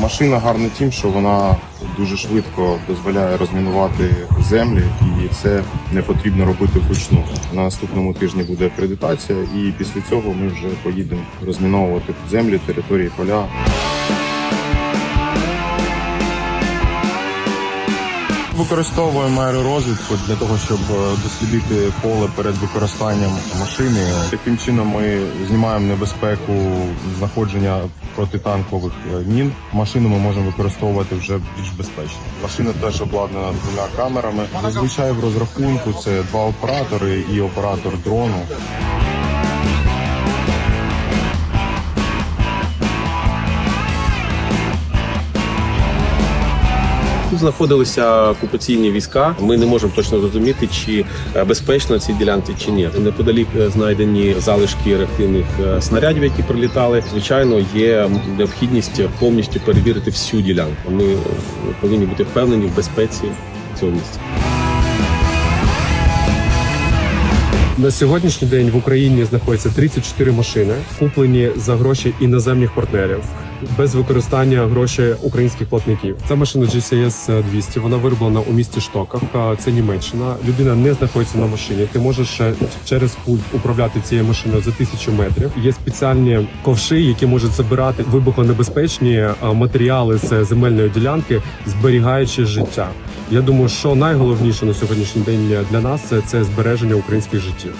Машина гарна тим, що вона дуже швидко дозволяє розмінувати землі, і це не потрібно робити вручну. На наступному тижні буде акредитація, і після цього ми вже поїдемо розміновувати землі, території, поля. Використовуємо аеророзвідку для того, щоб е, дослідити поле перед використанням машини. Таким чином ми знімаємо небезпеку знаходження протитанкових е, мін. Машину ми можемо використовувати вже більш безпечно. Машина теж обладнана двома камерами. Зазвичай в розрахунку це два оператори і оператор дрону. Тут знаходилися окупаційні війська. Ми не можемо точно зрозуміти, чи е, безпечно ці ділянки чи ні. Неподалік е, знайдені залишки реактивних е, снарядів, які прилітали. Звичайно, є необхідність повністю перевірити всю ділянку. Ми повинні бути впевнені в безпеці цього місця. На сьогоднішній день в Україні знаходиться 34 машини, куплені за гроші іноземних партнерів. Без використання грошей українських платників. Це машина GCS 200, Вона вироблена у місті Штоках. Це Німеччина. Людина не знаходиться на машині. Ти можеш е, через пульт управляти цією машиною за тисячу метрів. Є спеціальні ковши, які можуть забирати вибухонебезпечні е, матеріали з земельної ділянки, зберігаючи життя. Я думаю, що найголовніше на сьогоднішній день для нас це, збереження українських життів.